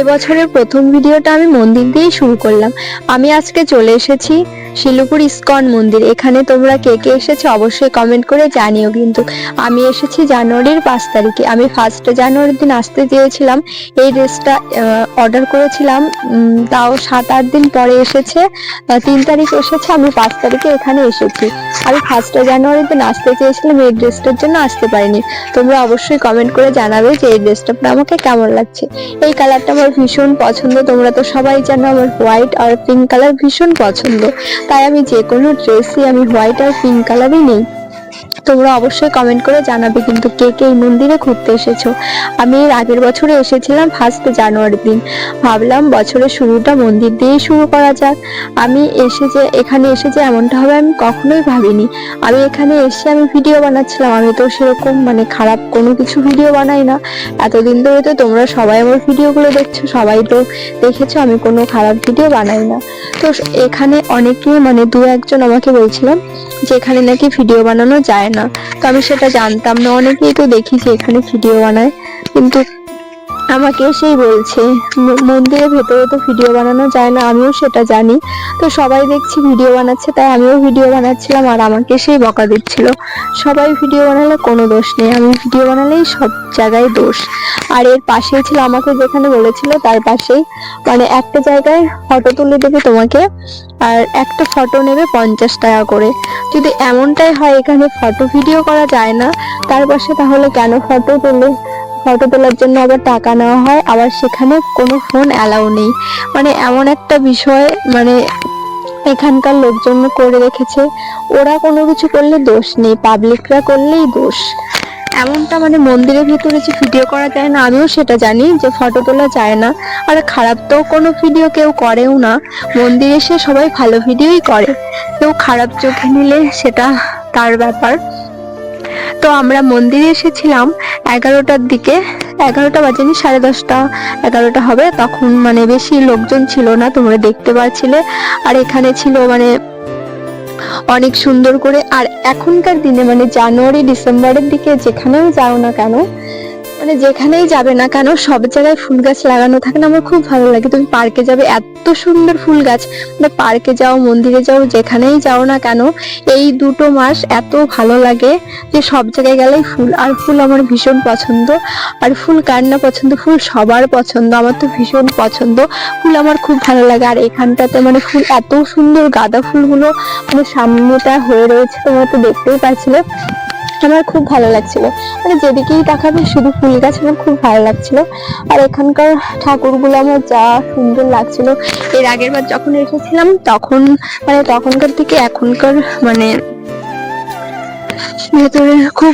এবছরের প্রথম ভিডিওটা আমি মন্দির দিয়েই শুরু করলাম। আমি আজকে চলে এসেছি শিলুপুর ইস্কন মন্দির। এখানে তোমরা কে কে এসেছ অবশ্যই কমেন্ট করে জানিও কিন্তু আমি এসেছি জানুয়ারির পাঁচ তারিখে। আমি ফার্স্ট জানুয়ারির দিন আসতে চেয়েছিলাম এই ড্রেসটা অর্ডার করেছিলাম। তাও সাত, আট দিন পরে এসেছে। তিন তারিখ এসেছে। আমি পাঁচ তারিখে এখানে এসেছি। আমি ফার্স্ট জানুয়ারির দিন আসতে চেয়েছিলাম। এই ড্রেসটার জন্য আসতে পারিনি। তোমরা অবশ্যই কমেন্ট করে জানাবে যে এই ড্রেসটা আমাকে কেমন লাগছে। এই কালারটা আমার ভীষণ পছন্দ। তোমরা তো সবাই জানো আমার হোয়াইট আর পিঙ্ক কালার ভীষণ পছন্দ। তাই আমি যে কোনো ড্রেসই আমি হোয়াইট আর পিঙ্ক কালারই নেই। তোমরা অবশ্যই কমেন্ট করে জানাবে কিন্তু কে কে এই মন্দিরে ঘুরতে এসেছ। আমি এর আগের বছরে এসেছিলাম ফার্স্ট জানুয়ারি দিন। ভাবলাম বছরের শুরুটা মন্দির দিয়েই শুরু করা যাক। আমি এসে যে, এখানে এসে যে এমনটা হবে আমি কখনোই ভাবিনি। আমি এখানে এসে আমি ভিডিও বানাচ্ছিলাম। আমি তো সেরকম মানে খারাপ কোনো কিছু ভিডিও বানাই না। এতদিন ধরে তো তোমরা সবাই আমার ভিডিওগুলো দেখছ, সবাই তো দেখেছ, আমি কোনো খারাপ ভিডিও বানাই না। তো এখানে অনেকেই মানে দু একজন আমাকে বলছিলাম যে এখানে নাকি ভিডিও বানানো যায় না। তো আমি সেটা জানতাম না। অনেকেই তো দেখি যে এখানে ভিডিও বানায়। কিন্তু আমাকে সেই বলছে মন্দিরের ভেতরে তো ভিডিও বানানো যায় না, আমিও সেটা জানি। তো সবাই দেখছি ভিডিও বানাচ্ছে, তাই আমিও ভিডিও বানাচ্ছিলাম আর আমাকে সেই বকা দিচ্ছিল। সবাই ভিডিও বানালে কোনো দোষ নেই, আমি ভিডিও বানালেই সব জায়গায় দোষ। আর এর পাশেই ছিল আমাকে যেখানে বলেছিল, তার পাশেই। মানে একটা জায়গায় ফটো তুলে দেবে তোমাকে, আর একটা ফটো নেবে পঞ্চাশ টাকা করে। যদি এমনটাই হয়, এখানে ফটো ভিডিও করা যায় না, তার পাশে তাহলে কেন ফটো তোলে? ফটো তোলার জন্য আবার টাকা নেওয়া হয়, আবার সেখানে কোনো ফোন অ্যালাউ নেই। মানে এমন একটা বিষয় মানে এখানকার লোকজন করে রেখেছে। ওরা কোনো কিছু করলে দোষ নেই পাবলিকরা করলেই দোষ। এমনটা মানে মন্দিরের ভিতরে যে ভিডিও করা যায় না, আমিও সেটা জানি যে ফটো তোলা যায় না। আর খারাপ তো কোনো ভিডিও কেউ করেও না। মন্দিরে এসে সবাই ভালো ভিডিওই করে। কেউ খারাপ চোখে নিলে সেটা তার ব্যাপার। তো আমরা মন্দিরে এসেছিলাম এগারোটার দিকে। এগারোটা বাজেনি, সাড়ে দশটা। এগারোটা হবে, তখন মানে বেশি লোকজন ছিল না, তোমরা দেখতে পাচ্ছিলে আর এখানে ছিল মানে অনেক সুন্দর করে। আর এখনকার দিনে মানে জানুয়ারি, ডিসেম্বরের দিকে যেখানেও যাও না কেন মানে যেখানেই যাবে না কেন, সব জায়গায় ফুল গাছ লাগানো থাকে না, আমার খুব ভালো লাগে। তুমি পার্কে যাবে, এত সুন্দর ফুল গাছ। মানে পার্কে যাও, মন্দিরে যাও, যেখানেই যাও না কেন, এই দুটো মাস এত ভালো লাগে যে সব জায়গায় গেলেই ফুল। আর ফুল আমার ভীষণ পছন্দ। আর ফুল কার না পছন্দ? ফুল সবার পছন্দ, আমার তো ভীষণ পছন্দ। ফুল আমার খুব ভালো লাগে। আর এখানটাতে মানে ফুল এত সুন্দর গাঁদা ফুলগুলো মানে সামনেটা হয়ে রয়েছে, তোমরা তো দেখতেই পাচ্ছিলে। আমার খুব ভালো লাগছিল। মানে যেদিকেই তাকাবে শুধু ফুল গাছ আমার খুব ভালো লাগছিল। আর এখানকার ঠাকুরগুলো আমার যা সুন্দর লাগছিল। এর আগের বার যখন এসেছিলাম, তখন মানে তখনকার থেকে এখনকার মানে ভেতরে খুব